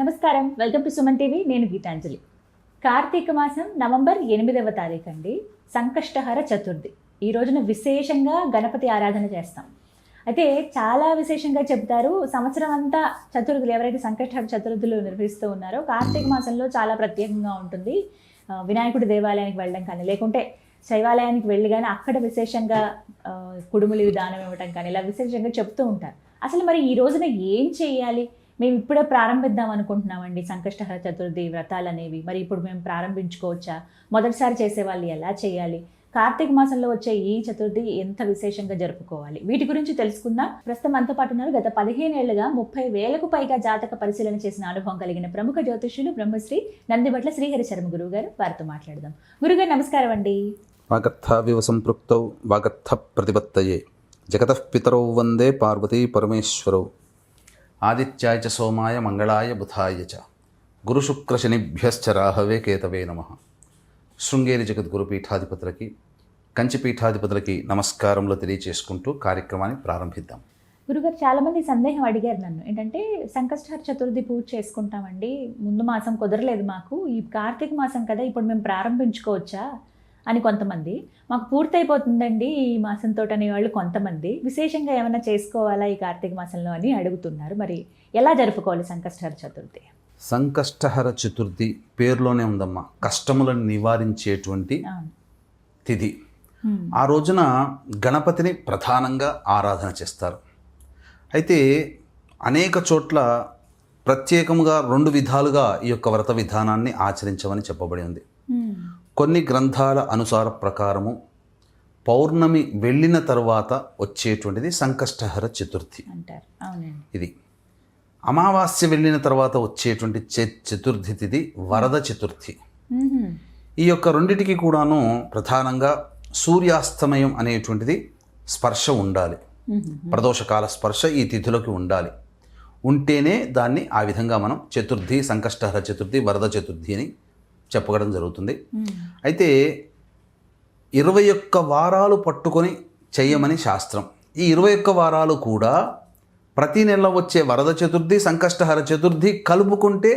నమస్కారం. Welcome to Suman TV. నేను గీతాంజలి. కార్తీక మాసం నవంబర్ ఎనిమిదవ తారీఖు అండి. సంకష్టహర చతుర్థి. ఈ రోజున విశేషంగా గణపతి ఆరాధన చేస్తాం. అయితే చాలా విశేషంగా చెప్తారు సంవత్సరం అంతా చతుర్థులు ఎవరైతే సంకష్టహర చతుర్థులు నిర్వహిస్తూ ఉన్నారో కార్తీక మాసంలో చాలా ప్రత్యేకంగా ఉంటుంది. వినాయకుడి దేవాలయానికి వెళ్ళడం కానీ లేకుంటే శైవాలయానికి వెళ్ళి కానీ అక్కడ విశేషంగా కుడుములు దానం ఇవ్వటం కానీ ఇలా విశేషంగా చెప్తూ ఉంటారు. అసలు మరి ఈ రోజున ఏం చేయాలి? మేము ఇప్పుడే ప్రారంభిద్దాం అనుకుంటున్నామండి సంకష్టహర చతుర్థి వ్రతాలు అనేవి మరి ఇప్పుడు మేము ప్రారంభించుకోవచ్చా? మొదటిసారి చేసే వాళ్ళు ఎలా చేయాలి? కార్తీక మాసంలో వచ్చే ఈ చతుర్థి ఎంత విశేషంగా జరుపుకోవాలి? వీటి గురించి తెలుసుకుందాం. ప్రస్తుతం మనతో పాటు ఉన్నారు. గత పదిహేనేళ్ళుగా ముప్పై వేలకు పైగా జాతక పరిశీలన చేసిన అనుభవం కలిగిన ప్రముఖ జ్యోతిష్యులు బ్రహ్మశ్రీ నందిబట్ల శ్రీహరి శర్మ గురువు గారు వారితో మాట్లాడదాం. గురుగారు నమస్కారం అండి. వాగర్థావివ సంపృక్తౌ వాగర్థ ప్రతిపత్తయే జగతః పితరౌ వందే పార్వతీ పరమేశ్వరౌ. ఆదిత్యాయ చ సోమాయ మంగళాయ బుధాయ చ. గురుశుక్రశనిభ్యశ్చ రాహవే కేతవే నమ. శృంగేరి జగద్గురుపీఠాధిపతులకి పీఠాధిపతులకి కంచి పీఠాధిపతులకి నమస్కారంలో తెలియచేసుకుంటూ కార్యక్రమాన్ని ప్రారంభిద్దాం. గురుగారు చాలామంది సందేహం అడిగారు నన్ను. ఏంటంటే సంకష్టహర చతుర్థి పూజ చేసుకుంటామండి. ముందు మాసం కుదరలేదు మాకు. ఈ కార్తీక మాసం కదా ఇప్పుడు మేము ప్రారంభించుకోవచ్చా? అని కొంతమంది. మాకు పూర్తయిపోతుందండి ఈ మాసంతో అనే వాళ్ళు కొంతమంది. విశేషంగా ఏమైనా చేసుకోవాలా ఈ కార్తీక మాసంలో అని అడుగుతున్నారు. మరి ఎలా జరుపుకోవాలి సంకష్టహర చతుర్థి? సంకష్టహర చతుర్థి పేరులోనే ఉందమ్మా. కష్టములను నివారించేటువంటి తిథి. ఆ రోజున గణపతిని ప్రధానంగా ఆరాధన చేస్తారు. అయితే అనేక చోట్ల ప్రత్యేకముగా రెండు విధాలుగా ఈ యొక్క వ్రత విధానాన్ని ఆచరించమని చెప్పబడి ఉంది. కొన్ని గ్రంథాల అనుసార ప్రకారము పౌర్ణమి వెళ్ళిన తర్వాత వచ్చేటువంటిది సంకష్టహర చతుర్థి. ఇది అమావాస్య వెళ్ళిన తర్వాత వచ్చేటువంటి చ- చతుర్థి తిథి వరద చతుర్థి. ఈ యొక్క రెండిటికి కూడాను ప్రధానంగా సూర్యాస్తమయం అనేటువంటిది స్పర్శ ఉండాలి. ప్రదోషకాల స్పర్శ ఈ తిథులకి ఉండాలి. ఉంటేనే దాన్ని ఆ విధంగా మనం చతుర్థి సంకష్టహర చతుర్థి వరద చతుర్థి అని చెప్పడం జరుగుతుంది. అయితే ఇరవై ఒక్క వారాలు పట్టుకొని చెయ్యమని శాస్త్రం. ఈ ఇరవై ఒక్క వారాలు కూడా ప్రతి నెల వచ్చే వరద చతుర్థి సంకష్టహర చతుర్థి కలుపుకుంటే.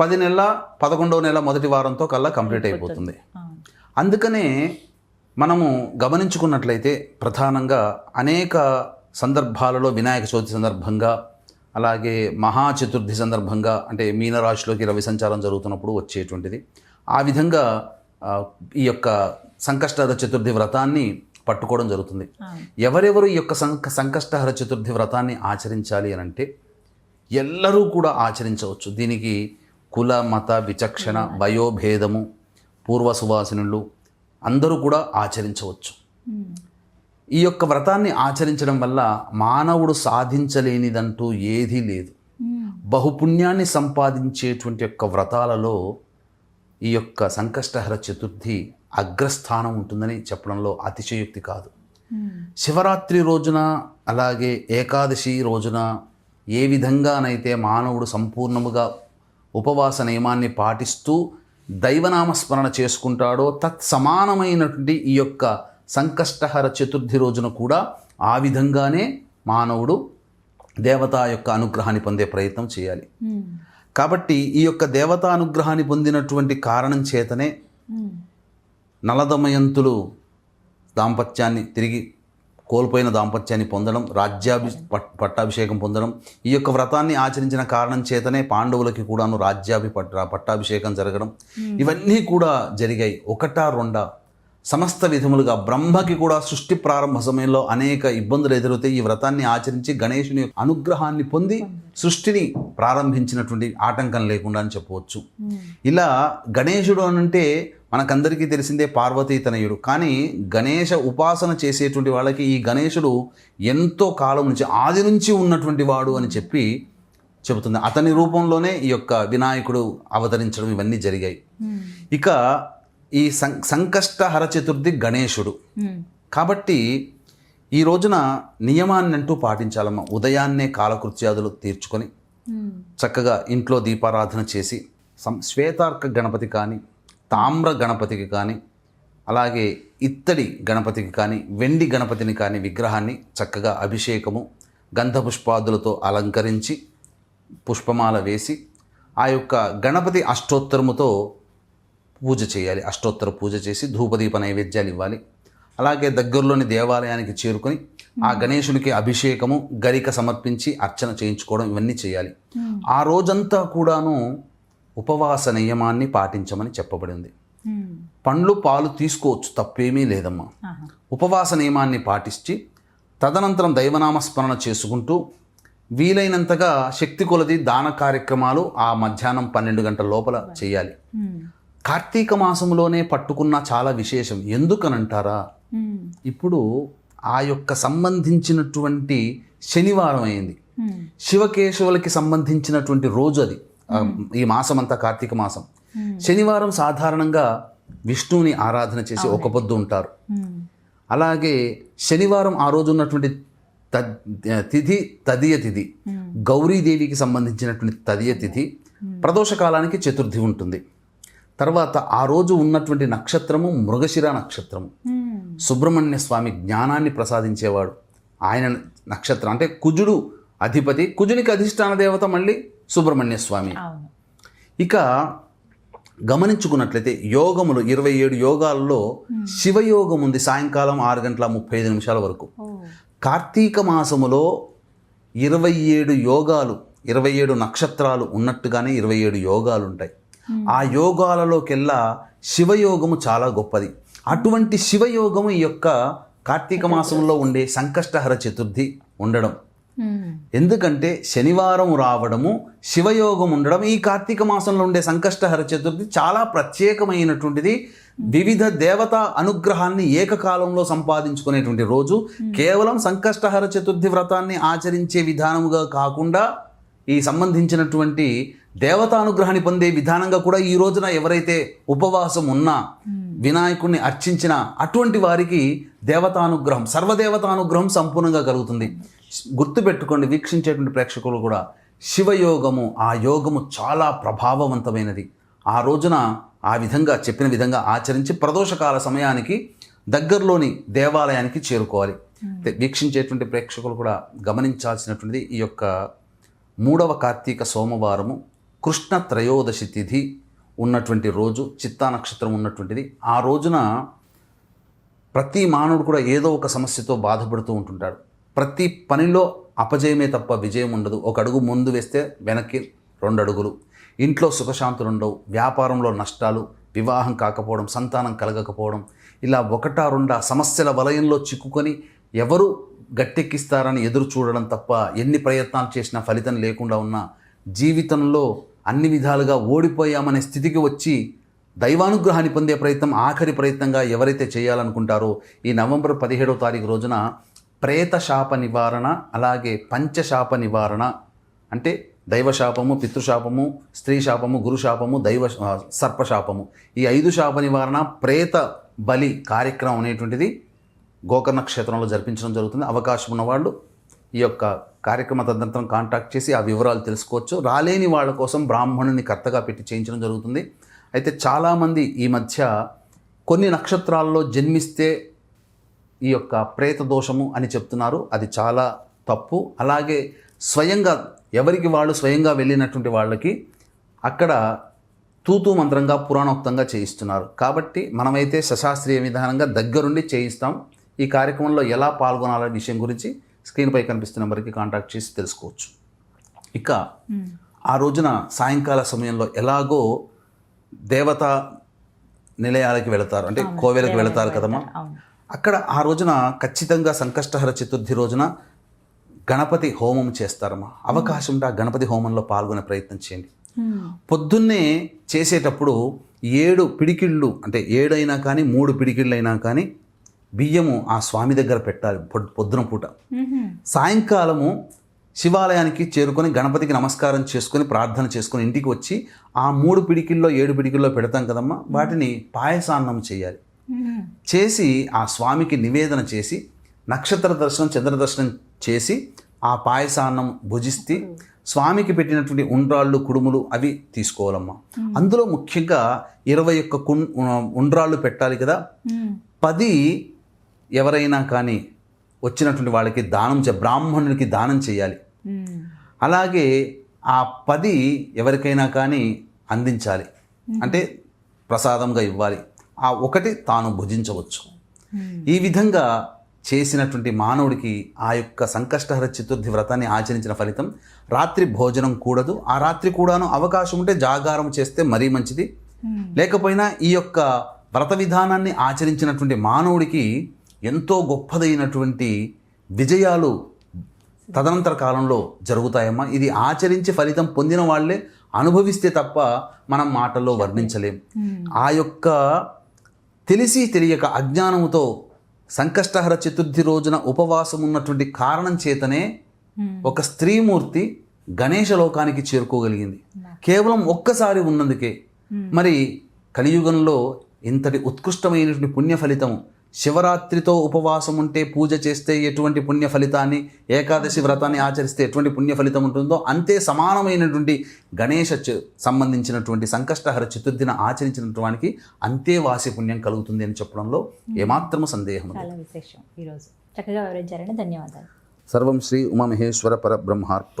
పది నెలల పదకొండవ నెల మొదటి వారంతో కల్లా కంప్లీట్ అయిపోతుంది. అందుకనే మనము గమనించుకున్నట్లయితే ప్రధానంగా అనేక సందర్భాలలో వినాయక చవితి సందర్భంగా అలాగే మహా చతుర్థి సందర్భంగా అంటే మీనరాశిలోకి రవి సంచారం జరుగుతున్నప్పుడు వచ్చేటువంటిది. ఆ విధంగా ఈ యొక్క సంకష్టహర చతుర్థి వ్రతాన్ని పట్టుకోవడం జరుగుతుంది. ఎవరెవరు ఈ యొక్క సంక సంకష్టహర చతుర్థి వ్రతాన్ని ఆచరించాలి అని అంటే ఎల్లరూ కూడా ఆచరించవచ్చు. దీనికి కుల మత విచక్షణ వయోభేదము పూర్వ సువాసినులు అందరూ కూడా ఆచరించవచ్చు. ఈ యొక్క వ్రతాన్ని ఆచరించడం వల్ల మానవుడు సాధించలేనిదంటూ ఏదీ లేదు. బహుపుణ్యాన్ని సంపాదించేటువంటి యొక్క వ్రతాలలో ఈ యొక్క సంకష్టహర చతుర్థి అగ్రస్థానం ఉంటుందని చెప్పడంలో అతిశయోక్తి కాదు. శివరాత్రి రోజున అలాగే ఏకాదశి రోజున ఏ విధంగానైతే మానవుడు సంపూర్ణముగా ఉపవాస నియమాన్ని పాటిస్తూ దైవనామస్మరణ చేసుకుంటాడో తత్సమానమైనటువంటి ఈ యొక్క సంకష్టహర చతుర్థి రోజున కూడా ఆ విధంగానే మానవుడు దేవతా యొక్క అనుగ్రహాన్ని పొందే ప్రయత్నం చేయాలి. కాబట్టి ఈ యొక్క దేవతా అనుగ్రహాన్ని పొందినటువంటి కారణం చేతనే. నలదమయంతులు దాంపత్యాన్ని తిరిగి కోల్పోయిన దాంపత్యాన్ని పొందడం రాజ్యాభి పట్- పట్టాభిషేకం పొందడం ఈ యొక్క వ్రతాన్ని ఆచరించిన కారణం చేతనే పాండవులకి కూడాను రాజ్యాభి పట్ట పట్టాభిషేకం జరగడం ఇవన్నీ కూడా జరిగాయి ఒకటా రెండా సమస్త విధములుగా బ్రహ్మకి కూడా సృష్టి ప్రారంభ సమయంలో అనేక ఇబ్బందులు ఎదురవుతాయి ఈ వ్రతాన్ని ఆచరించి గణేషుని అనుగ్రహాన్ని పొంది సృష్టిని ప్రారంభించినటువంటి ఆటంకం లేకుండా అని చెప్పవచ్చు. ఇలా గణేశుడు అనంటే మనకందరికీ తెలిసిందే పార్వతీ తనయుడు కానీ గణేష ఉపాసన చేసేటువంటి వాళ్ళకి ఈ గణేశుడు ఎంతో కాలం నుంచి ఆది నుంచి ఉన్నటువంటి వాడు అని చెప్పి చెబుతుంది అతని రూపంలోనే ఈ యొక్క వినాయకుడు అవతరించడం ఇవన్నీ జరిగాయి. ఇక ఈ సం సంకష్టహర చతుర్థి గణేశుడు. కాబట్టి ఈ రోజున నియమాన్ని అంటూ పాటించాలమ్మ. ఉదయాన్నే కాలకృత్యాదులు తీర్చుకొని చక్కగా ఇంట్లో దీపారాధన చేసి సం శ్వేతార్క గణపతి కానీ తామ్ర గణపతికి కానీ అలాగే ఇత్తడి గణపతికి కానీ వెండి గణపతిని కానీ విగ్రహాన్ని చక్కగా అభిషేకము గంధపుష్పాదులతో అలంకరించి పుష్పమాల వేసి ఆ యొక్క గణపతి అష్టోత్తరముతో పూజ చేయాలి అష్టోత్తర పూజ చేసి ధూపదీప నైవేద్యాలు ఇవ్వాలి. అలాగే దగ్గరలోని దేవాలయానికి చేరుకొని ఆ గణేశునికి అభిషేకము గరిక సమర్పించి అర్చన చేయించుకోవడం ఇవన్నీ చేయాలి. ఆ రోజంతా కూడాను ఉపవాస నియమాన్ని పాటించమని చెప్పబడింది. పండ్లు పాలు తీసుకోవచ్చు తప్పేమీ లేదమ్మా. ఉపవాస నియమాన్ని పాటించి తదనంతరం దైవనామ స్మరణ చేసుకుంటూ వీలైనంతగా శక్తి కొలది దాన కార్యక్రమాలు ఆ మధ్యాహ్నం పన్నెండు గంటల లోపల చేయాలి. కార్తీక మాసంలోనే పట్టుకున్న చాలా విశేషం ఎందుకనంటారా ఉమ్. ఇప్పుడు ఆ యొక్క సంబంధించినటువంటి శనివారం అయింది ఉమ్. శివకేశవులకి సంబంధించినటువంటి రోజు అది ఆ, ఈ మాసం అంతా కార్తీక మాసం Hmm. శనివారం సాధారణంగా విష్ణువుని ఆరాధన చేసి ఒక పొద్దు ఉంటారు. అలాగే శనివారం ఆ రోజు ఉన్నటువంటి తద్- తిథి తదియ తిథి Hmm. గౌరీదేవికి సంబంధించినటువంటి తదియ తిథి ప్రదోష కాలానికి చతుర్థి ఉంటుంది తర్వాత ఆ రోజు ఉన్నటువంటి నక్షత్రము మృగశిర నక్షత్రము. ఉమ్. సుబ్రహ్మణ్య స్వామి జ్ఞానాన్ని ప్రసాదించేవాడు. ఆయన నక్షత్రం అంటే కుజుడు అధిపతి కుజునికి అధిష్టాన దేవత మళ్ళీ సుబ్రహ్మణ్య స్వామి. ఇక గమనించుకున్నట్లయితే యోగములు ఇరవై ఏడు యోగాల్లో శివయోగం ఉంది సాయంకాలం ఆరు గంటల ముప్పై ఐదు నిమిషాల వరకు. కార్తీక మాసములో ఇరవై ఏడు యోగాలు ఇరవై ఏడు నక్షత్రాలు ఉన్నట్టుగానే ఇరవై ఏడు యోగాలు ఉంటాయి ఆ యోగాలలోకెల్లా శివయోగము చాలా గొప్పది. అటువంటి శివయోగము ఈ యొక్క కార్తీక మాసంలో ఉండే సంకష్టహర చతుర్థి ఉండడం. ఎందుకంటే శనివారం రావడము శివయోగం ఉండడం ఈ కార్తీక మాసంలో ఉండే సంకష్టహర చతుర్థి చాలా ప్రత్యేకమైనటువంటిది. వివిధ దేవతా అనుగ్రహాన్ని ఏకకాలంలో సంపాదించుకునేటువంటి రోజు. కేవలం సంకష్టహర చతుర్థి వ్రతాన్ని ఆచరించే విధానముగా కాకుండా ఈ సంబంధించినటువంటి దేవతానుగ్రహాన్ని పొందే విధానంగా కూడా ఈ రోజున ఎవరైతే ఉపవాసం ఉన్నా వినాయకుడిని అర్చించిన అటువంటి వారికి దేవతానుగ్రహం సర్వదేవతానుగ్రహం సంపూర్ణంగా కలుగుతుంది. గుర్తుపెట్టుకోండి వీక్షించేటువంటి ప్రేక్షకులు కూడా శివయోగము ఆ యోగము చాలా ప్రభావవంతమైనది. ఆ రోజున ఆ విధంగా చెప్పిన విధంగా ఆచరించి ప్రదోషకాల సమయానికి దగ్గరలోని దేవాలయానికి చేరుకోవాలి. అయితే వీక్షించేటువంటి ప్రేక్షకులు కూడా గమనించాల్సినటువంటిది ఈ యొక్క మూడవ కార్తీక సోమవారము కృష్ణ త్రయోదశి తిథి ఉన్నటువంటి రోజు చిత్తా నక్షత్రం ఉన్నటువంటిది. ఆ రోజున ప్రతి మానవుడు కూడా ఏదో ఒక సమస్యతో బాధపడుతూ ఉంటుంటాడు. ప్రతి పనిలో అపజయమే తప్ప విజయం ఉండదు. ఒక అడుగు ముందు వేస్తే వెనక్కి రెండు అడుగులు. ఇంట్లో సుఖశాంతులు ఉండవు. వ్యాపారంలో నష్టాలు వివాహం కాకపోవడం సంతానం కలగకపోవడం ఇలా ఒకటా రెండా సమస్యల వలయంలో చిక్కుకొని ఎవరు గట్టెక్కిస్తారని ఎదురు చూడడం తప్ప ఎన్ని ప్రయత్నాలు చేసినా ఫలితం లేకుండా ఉన్న జీవితంలో అన్ని విధాలుగా ఓడిపోయామనే స్థితికి వచ్చి దైవానుగ్రహాన్ని పొందే ప్రయత్నం ఆఖరి ప్రయత్నంగా ఎవరైతే చేయాలనుకుంటారో ఈ నవంబర్ పదిహేడవ తారీఖు రోజున ప్రేత శాప నివారణ అలాగే పంచశాప నివారణ అంటే దైవశాపము పితృశాపము స్త్రీ శాపము గురు శాపము దైవ సర్పశాపము ఈ ఐదు శాప నివారణ ప్రేత బలి కార్యక్రమం అనేటువంటిది గోకర్ణ క్షేత్రంలో జరిపించడం జరుగుతుంది. అవకాశం ఉన్నవాళ్ళు ఈ యొక్క కార్యక్రమ తదనంతరం కాంటాక్ట్ చేసి ఆ వివరాలు తెలుసుకోవచ్చు. రాలేని వాళ్ళ కోసం బ్రాహ్మణుని కర్తగా పెట్టి చేయించడం జరుగుతుంది. అయితే చాలామంది ఈ మధ్య కొన్ని నక్షత్రాల్లో జన్మిస్తే ఈ యొక్క ప్రేత దోషము అని చెప్తున్నారు. అది చాలా తప్పు. అలాగే స్వయంగా ఎవరికి వాళ్ళు స్వయంగా వెళ్ళినటువంటి వాళ్ళకి అక్కడ తూతూ మంత్రంగా పురాణోక్తంగా చేయిస్తున్నారు. కాబట్టి మనమైతే సశాస్త్రీయ విధానంగా దగ్గరుండి చేయిస్తాం. ఈ కార్యక్రమంలో ఎలా పాల్గొనాలనే విషయం గురించి స్క్రీన్పై కనిపిస్తున్న నెంబర్కి కాంటాక్ట్ చేసి తెలుసుకోవచ్చు. ఇక ఆ రోజున సాయంకాల సమయంలో ఎలాగో దేవత నిలయాలకి వెళతారు. అంటే కోవెలకు వెళతారు కదమ్మా? అక్కడ ఆ రోజున ఖచ్చితంగా సంకష్టహర చతుర్థి రోజున గణపతి హోమం చేస్తారమ్మా. అవకాశం ఉంటే ఆ గణపతి హోమంలో పాల్గొనే ప్రయత్నం చేయండి. పొద్దున్నే చేసేటప్పుడు ఏడు పిడికిళ్ళు అంటే ఏడైనా కానీ మూడు పిడికిళ్ళు అయినా కానీ బియ్యము ఆ స్వామి దగ్గర పెట్టాలి పొద్- పొద్దున పూట. సాయంకాలము శివాలయానికి చేరుకొని గణపతికి నమస్కారం చేసుకొని ప్రార్థన చేసుకొని ఇంటికి వచ్చి ఆ మూడు పిడికిల్లో ఏడు పిడికిల్లో పెడతాం కదమ్మా వాటిని పాయసాన్నం చేయాలి. చేసి ఆ స్వామికి నివేదన చేసి నక్షత్ర దర్శనం చంద్ర దర్శనం చేసి ఆ పాయసాన్నం భుజిస్తే స్వామికి పెట్టినటువంటి ఉండ్రాళ్ళు కుడుములు అవి తీసుకోవాలమ్మా అందులో ముఖ్యంగా ఇరవై ఒక్క కుం ఉండ్రాళ్ళు పెట్టాలి కదా. పది ఎవరైనా కానీ వచ్చినటువంటి వాళ్ళకి దానం చే బ్రాహ్మణునికి దానం చేయాలి. అలాగే ఆ పది ఎవరికైనా కానీ అందించాలి. అంటే ప్రసాదంగా ఇవ్వాలి. ఆ ఒకటి తాను భుజించవచ్చు. ఈ విధంగా చేసినటువంటి మానవుడికి ఆ యొక్క సంకష్టహర చతుర్థి వ్రతాన్ని ఆచరించిన ఫలితం రాత్రి భోజనం కూడదు. ఆ రాత్రి కూడాను అవకాశం ఉంటే జాగారం చేస్తే మరీ మంచిది. లేకపోయినా ఈ యొక్క వ్రత విధానాన్ని ఆచరించినటువంటి మానవుడికి ఎంతో గొప్పదైనటువంటి విజయాలు తదనంతర కాలంలో జరుగుతాయమ్మా. ఇది ఆచరించి ఫలితం పొందిన వాళ్ళే అనుభవిస్తే తప్ప మనం మాటల్లో వర్ణించలేం. ఆ యొక్క తెలిసి తెలియక అజ్ఞానముతో సంకష్టహర చతుర్థి రోజున ఉపవాసం ఉన్నటువంటి కారణం చేతనే ఒక స్త్రీమూర్తి గణేష లోకానికి చేరుకోగలిగింది. కేవలం ఒక్కసారి ఉన్నందుకే. మరి కలియుగంలో ఇంతటి ఉత్కృష్టమైనటువంటి పుణ్య ఫలితం శివరాత్రితో ఉపవాసం ఉంటే పూజ చేస్తే ఎటువంటి పుణ్య ఫలితాన్ని ఏకాదశి వ్రతాన్ని ఆచరిస్తే ఎటువంటి పుణ్య ఫలితం ఉంటుందో అంతే సమానమైనటువంటి గణేష సంబంధించినటువంటి సంకష్టహర చతుర్థిన ఆచరించినటువంటి అంతే వాసి పుణ్యం కలుగుతుంది అని చెప్పడంలో ఏమాత్రము సందేహం విశేషం ఈరోజు. చక్కగా వివరించారండి. ధన్యవాదాలు. సర్వం శ్రీ ఉమామహేశ్వర పరబ్రహ్మార్పణం.